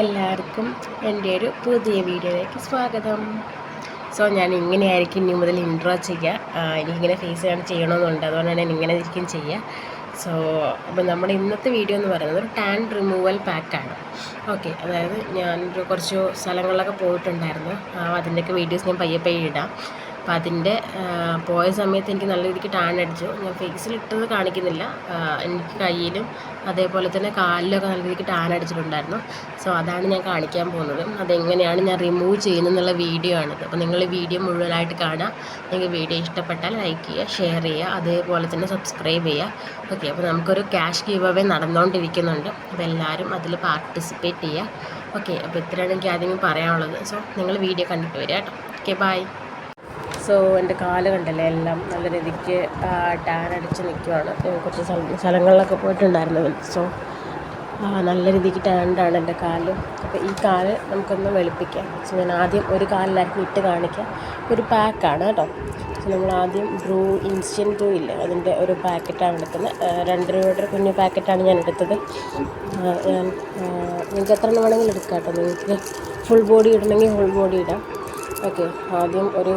എല്ലാവർക്കും എന്റെ ഒരു പുതിയ വീഡിയോയിലേക്ക് സ്വാഗതം. സോ ഞാൻ ഇങ്ങനെയായിരിക്കും ഇനി മുതൽ ഇൻട്രോ ചെയ്യുക. എനിക്കിങ്ങനെ ഫേസ് കാണി ചെയ്യണമെന്നുണ്ട് അതുകൊണ്ടാണ് ഞാൻ ഇങ്ങനെ ഇരിക്കും ചെയ്യുക. സോ അപ്പോൾ നമ്മുടെ ഇന്നത്തെ വീഡിയോ എന്ന് പറയുന്നത് ഒരു ടാൻ റിമൂവൽ പാക്കാണ് ഓക്കെ അതായത് ഞാനൊരു കുറച്ച് സ്ഥലങ്ങളിലൊക്കെ പോയിട്ടുണ്ടായിരുന്നു. അതിന്റെയൊക്കെ വീഡിയോസ് ഞാൻ പയ്യെ പയ്യെ ഇടാം. അപ്പോൾ അതിന്റെ പോയ സമയത്ത് എനിക്ക് നല്ല രീതിക്ക് ടാൻ അടിച്ചു. ഞാൻ ഫേസിൽ ഇട്ടത് കാണിക്കുന്നില്ല. എനിക്ക് കയ്യിലും അതേപോലെ തന്നെ കാലിലൊക്കെ നല്ല രീതിക്ക് ടാൻ അടിച്ചിട്ടുണ്ടായിരുന്നു. സോ അതാണ് ഞാൻ കാണിക്കാൻ പോകുന്നത്. അതെങ്ങനെയാണ് ഞാൻ റിമൂവ് ചെയ്യുന്നത് എന്നുള്ള വീഡിയോ ആണിത്. അപ്പോൾ നിങ്ങൾ വീഡിയോ മുഴുവനായിട്ട് കാണുക. നിങ്ങൾക്ക് വീഡിയോ ഇഷ്ടപ്പെട്ടാൽ ലൈക്ക് ചെയ്യുക ഷെയർ ചെയ്യുക അതേപോലെ തന്നെ സബ്സ്ക്രൈബ് ചെയ്യുക. ഓക്കെ അപ്പോൾ നമുക്കൊരു ക്യാഷ് ഗീവ് അവേ നടന്നുകൊണ്ടിരിക്കുന്നുണ്ട്. അപ്പോൾ എല്ലാവരും അതിൽ പാർട്ടിസിപ്പേറ്റ് ചെയ്യുക. ഓക്കെ അപ്പോൾ ഇത്രയാണ് എനിക്ക് ആദ്യം പറയാനുള്ളത്. സോ നിങ്ങൾ വീഡിയോ കണ്ടിട്ട് വരിക കേട്ടോ. Okay bye. സോ എന്റെ കാൽ കണ്ടല്ലേ എല്ലാം നല്ല രീതിക്ക് ടാൻ അടിച്ച് നിൽക്കുവാണ് കുറച്ച് സ്ഥല സ്ഥലങ്ങളിലൊക്കെ പോയിട്ടുണ്ടായിരുന്നു സോ നല്ല രീതിക്ക് ടാൻഡാണ് എന്റെ കാൽ. അപ്പോൾ ഈ കാൽ നമുക്കൊന്ന് വെളുപ്പിക്കാം. സോ ഞാൻ ആദ്യം ഒരു കാലിലായിരിക്കും ഇട്ട് കാണിക്കാം ഒരു പാക്കാണ് കേട്ടോ. സോ നമ്മൾ ആദ്യം ബ്രൂ ഇൻസ്റ്റന്റ് ബ്രൂ ഇല്ലേ? അതിന്റെ ഒരു പാക്കറ്റാണ് എടുക്കുന്നത്. രണ്ട് രൂപയുടെ കുഞ്ഞ് പാക്കറ്റാണ് ഞാൻ എടുത്തത്. നിങ്ങൾക്ക് എത്ര എണ്ണം വേണമെങ്കിലും എടുക്കാം കേട്ടോ. നിങ്ങൾക്ക് ഫുൾ ബോഡി ഇടണമെങ്കിൽ ഫുൾ ബോഡി ഇടാം. ഓക്കെ ആദ്യം ഒരു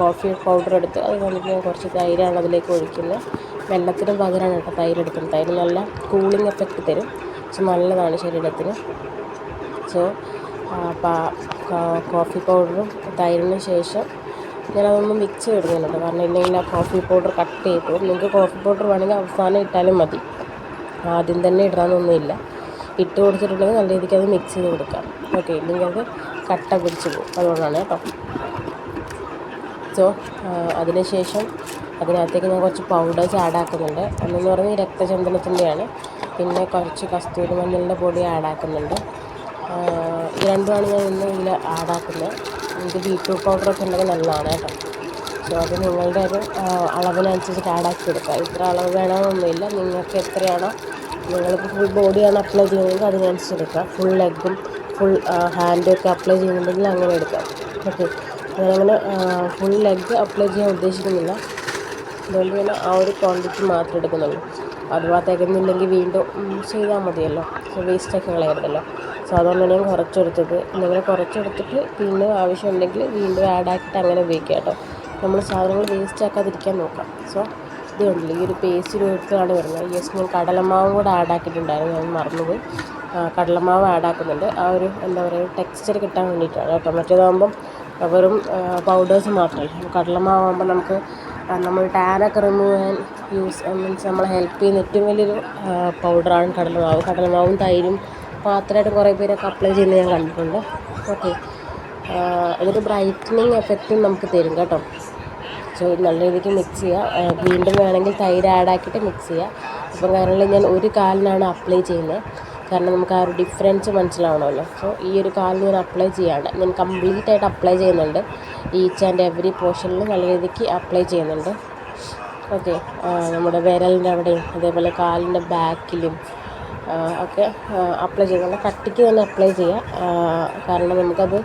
കോഫി പൗഡർ എടുത്ത് അത് ഞാൻ കുറച്ച് തൈരാണ് അതിലേക്ക് ഒഴിക്കുന്നത്. വെള്ളത്തിന് പകരമാണ് കേട്ടോ തൈര് എടുക്കുന്നത് തൈര് നല്ല കൂളിംഗ് എഫക്റ്റ് തരും. സോ നല്ലതാണ് ശരീരത്തിന്. സോ കോഫി പൗഡറും തൈരിന് ശേഷം ഞാനതൊന്ന് മിക്സ് ചെയ്തിടുന്നുണ്ട് കാരണം ഇല്ലെങ്കിൽ ആ കോഫി പൗഡർ കട്ട് ചെയ്ത്. നിങ്ങൾക്ക് കോഫി പൗഡർ വേണമെങ്കിൽ അവസാനം ഇട്ടാലും മതി. ആദ്യം തന്നെ ഇടാനൊന്നുമില്ല. ഇട്ട് കൊടുത്തിട്ടുണ്ടെങ്കിൽ നല്ല രീതിക്ക് അത് മിക്സ് ചെയ്ത് കൊടുക്കാം. ഓക്കെ ഇല്ലെങ്കിൽ അത് കട്ട പിടിച്ച് പോകും. അതുകൊണ്ടാണ് കേട്ടോ. സോ അതിനുശേഷം അതിനകത്തേക്ക് ഞാൻ കുറച്ച് പൗഡേഴ്സ് ആഡ് ആക്കുന്നുണ്ട്. ഒന്നെന്ന് പറഞ്ഞാൽ രക്തചന്ദനത്തിന്റെയാണ് പിന്നെ കുറച്ച് കസ്തൂരി മഞ്ഞളിന്റെ പൊടി ആഡ് ആക്കുന്നുണ്ട്. ഇത് രണ്ടുമാണ് ഞാൻ ഇന്ന് ഇതിൽ ആഡ് ആക്കുന്നത്. ഇത് ബീറ്റ്റൂട്ട് പൗഡറൊക്കെ ഉണ്ടെങ്കിൽ നല്ലതാണ് കേട്ടോ. സോ അത് നിങ്ങളുടെ ഒരു അളവിനനുസരിച്ചിട്ട് ആഡ് ആക്കി എടുക്കുക. ഇത്ര അളവ് വേണമെന്നൊന്നുമില്ല. നിങ്ങൾക്ക് എത്രയാണോ നിങ്ങൾക്ക് ഫുൾ ബോഡിയാണ് അപ്ലൈ ചെയ്യുന്നതെങ്കിൽ അതിനനുസരിച്ച് എടുക്കുക. ഫുൾ ലെഗും ഫുൾ ഹാൻഡും ഒക്കെ അപ്ലൈ ചെയ്യുന്നുണ്ടെങ്കിൽ അങ്ങനെ എടുക്കാം ഓക്കെ ഞാനങ്ങനെ ഫുൾ ലെഗ് അപ്ലൈ ചെയ്യാൻ ഉദ്ദേശിക്കുന്നില്ല. അതുകൊണ്ട് ഞാൻ ആ ഒരു ക്വാണ്ടിറ്റി മാത്രം എടുക്കുന്നുള്ളൂ. അഥവാ തികഞ്ഞില്ലെങ്കിൽ വീണ്ടും ചെയ്താൽ മതിയല്ലോ. സോ വേസ്റ്റൊക്കെ കളയരുതല്ലോ. സോ അതുകൊണ്ട് ഞാൻ കുറച്ചെടുത്തത്. ഇങ്ങനെ കുറച്ചെടുത്തിട്ട് പിന്നെ ആവശ്യമുണ്ടെങ്കിൽ വീണ്ടും ആഡ് ആക്കിയിട്ട് അങ്ങനെ ഉപയോഗിക്കുക കേട്ടോ. നമ്മൾ സാധനങ്ങൾ വേസ്റ്റ് ആക്കാതിരിക്കാൻ നോക്കാം. സോ ഇത് ഈ ഒരു പേസ്റ്റ് രൂപത്തിലാണ് വരുന്നത്. യെസ് ഞാൻ കടലമാവും കൂടെ ആഡ് ആക്കിയിട്ടുണ്ടായിരുന്നു. ഞാൻ മറന്നുപോയി. കടലമാവ് ആഡ് ആക്കുന്നുണ്ട്. ആ ഒരു എന്താ പറയുക ടെക്സ്ചർ കിട്ടാൻ വേണ്ടിയിട്ടാണ് കേട്ടോ. മറ്റേതാകുമ്പം വെറും പൗഡേഴ്സ് മാത്രമല്ല കടലമാവാകുമ്പോൾ നമുക്ക് നമ്മൾ ടാനൊക്കെ റിമൂവ് ചെയ്യാൻ യൂസ് മീൻസ് നമ്മളെ ഹെൽപ്പ് ചെയ്യുന്ന ഏറ്റവും വലിയൊരു പൗഡറാണ് കടലമാവ്. കടലമാവും തൈരും മാത്രമായിട്ട് കുറേ പേരൊക്കെ അപ്ലൈ ചെയ്യുന്നത് ഞാൻ കണ്ടിട്ടുണ്ട്. ഓക്കെ അതൊരു ബ്രൈറ്റനിങ് എഫക്റ്റും നമുക്ക് തരും കേട്ടോ. സോ നല്ല രീതിക്ക് മിക്സ് ചെയ്യുക വീണ്ടും വേണമെങ്കിൽ തൈര് ആഡ് ആക്കിയിട്ട് മിക്സ് ചെയ്യുക അപ്പോൾ കാരണം ഞാൻ ഒരു കാലിനാണ് അപ്ലൈ ചെയ്യുന്നത്. കാരണം നമുക്ക് ആ ഒരു ഡിഫറൻസ് മനസ്സിലാവണമല്ലോ. സോ ഈ ഒരു കാലിന് ഞാൻ അപ്ലൈ ചെയ്യാണ്. ഞാൻ കംപ്ലീറ്റ് ആയിട്ട് അപ്ലൈ ചെയ്യുന്നുണ്ട്. ഈച്ച് ആൻഡ് എവറി പോർഷനിൽ നല്ല രീതിക്ക് അപ്ലൈ ചെയ്യുന്നുണ്ട്. ഓക്കെ നമ്മുടെ വിരലിന്റെ അവിടെയും അതേപോലെ കാലിന്റെ ബാക്കിലും ഒക്കെ അപ്ലൈ ചെയ്യുന്നുണ്ട് കട്ടിക്ക് തന്നെ അപ്ലൈ ചെയ്യുക കാരണം നമുക്കത്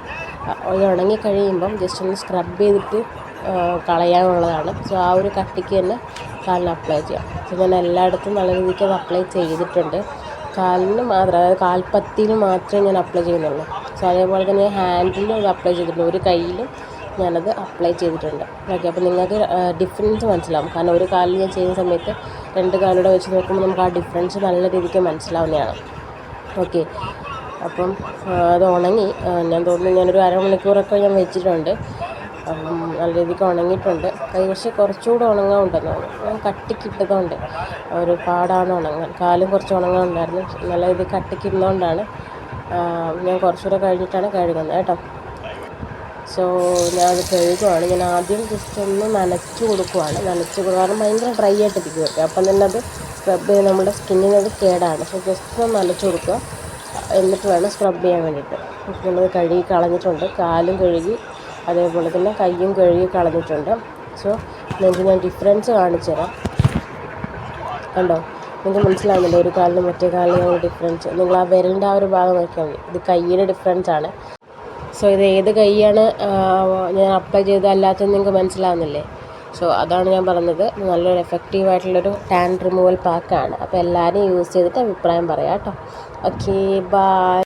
ഉണങ്ങി കഴിയുമ്പം ജസ്റ്റ് ഒന്ന് സ്ക്രബ് ചെയ്തിട്ട് കളയാനുള്ളതാണ്. സോ ആ ഒരു കട്ടിക്ക് തന്നെ കാലിന് അപ്ലൈ ചെയ്യാം. സോ ഞാൻ എല്ലായിടത്തും നല്ല രീതിക്ക് അത് അപ്ലൈ ചെയ്തിട്ടുണ്ട്. കാലിന് മാത്രം അതായത് കാൽപ്പത്തിയിൽ മാത്രമേ ഞാൻ അപ്ലൈ ചെയ്യുന്നുള്ളൂ. സോ അതേപോലെ തന്നെ ഹാൻഡിലും അത് അപ്ലൈ ചെയ്തിട്ടുണ്ട്. ഒരു കയ്യിലും ഞാനത് അപ്ലൈ ചെയ്തിട്ടുണ്ട്. ഓക്കെ അപ്പോൾ നിങ്ങൾക്ക് ഡിഫറൻസ് മനസ്സിലാവും. കാരണം ഒരു കാലിൽ ഞാൻ ചെയ്യുന്ന സമയത്ത് രണ്ട് കാലിലൂടെ വെച്ച് നോക്കുമ്പോൾ നമുക്ക് ആ ഡിഫറൻസ് നല്ല രീതിക്ക് മനസ്സിലാവുന്നതാണ്. ഓക്കെ അപ്പം അത് ഉണങ്ങി ഞാൻ തോന്നുന്നു ഞാനൊരു അരമണിക്കൂറൊക്കെ ഞാൻ വെച്ചിട്ടുണ്ട്. നല്ല രീതിക്ക് ഉണങ്ങിയിട്ടുണ്ട്. കൈവശം പക്ഷേ കുറച്ചുകൂടെ ഞാൻ കട്ടിക്കിട്ടതുകൊണ്ട് ഒരു പാടാണ് ഉണങ്ങാൻ കാലും കുറച്ച് ഉണങ്ങാനുണ്ടായിരുന്നു. നല്ല രീതിയിൽ കട്ടിക്കിരുന്നതുകൊണ്ടാണ് ഞാൻ കുറച്ചുകൂടെ കഴിഞ്ഞിട്ടാണ് കഴുകുന്നത് കേട്ടോ. സോ ഞാൻ അത് കഴുകുവാണ്. ഞാൻ ആദ്യം ജസ്റ്റ് ഒന്ന് നനച്ച് കൊടുക്കുവാണ്. നനച്ച് കൊടുക്കുക കാരണം ഭയങ്കര ഡ്രൈ ആയിട്ട് ഇരിക്കും അപ്പം തന്നെ അത് സ്ക്രബ് ചെയ്ത് നമ്മുടെ സ്കിന്നിനത് കേടാണ്. സോ ജസ്റ്റ് ഒന്ന് നനച്ച് കൊടുക്കുക. എന്നിട്ട് വേണം സ്ക്രബ് ചെയ്യാൻ വേണ്ടിയിട്ട്. നമ്മൾ കഴുകി കളഞ്ഞിട്ടുണ്ട്. കാലും കഴുകി അതേപോലെ തന്നെ കയ്യും കഴുകി കളഞ്ഞിട്ടുണ്ട്. സോ നിങ്ങൾക്ക് ഞാൻ ഡിഫറൻസ് കാണിച്ചു തരാം. കണ്ടോ? നിങ്ങൾക്ക് മനസ്സിലാവുന്നില്ല? ഒരു കാലിന് മറ്റേ കാലിനും ഡിഫറൻസ് നിങ്ങൾ ആ വിരലിന്റെ ആ ഒരു ഭാഗം നോക്കിയാൽ മതി. ഇത് കയ്യുടെ ഡിഫറൻസ് ആണ്. സോ ഇത് ഏത് കൈയാണ് ഞാൻ അപ്ലൈ ചെയ്ത് അല്ലാത്തത് നിങ്ങൾക്ക് മനസ്സിലാവുന്നില്ലേ? സോ അതാണ് ഞാൻ പറഞ്ഞത്. നല്ലൊരു എഫക്റ്റീവ് ആയിട്ടുള്ളൊരു ടാൻ റിമൂവൽ പാക്കാണ് അപ്പോൾ എല്ലാവരും യൂസ് ചെയ്തിട്ട് അഭിപ്രായം പറയാം കേട്ടോ. Okay bye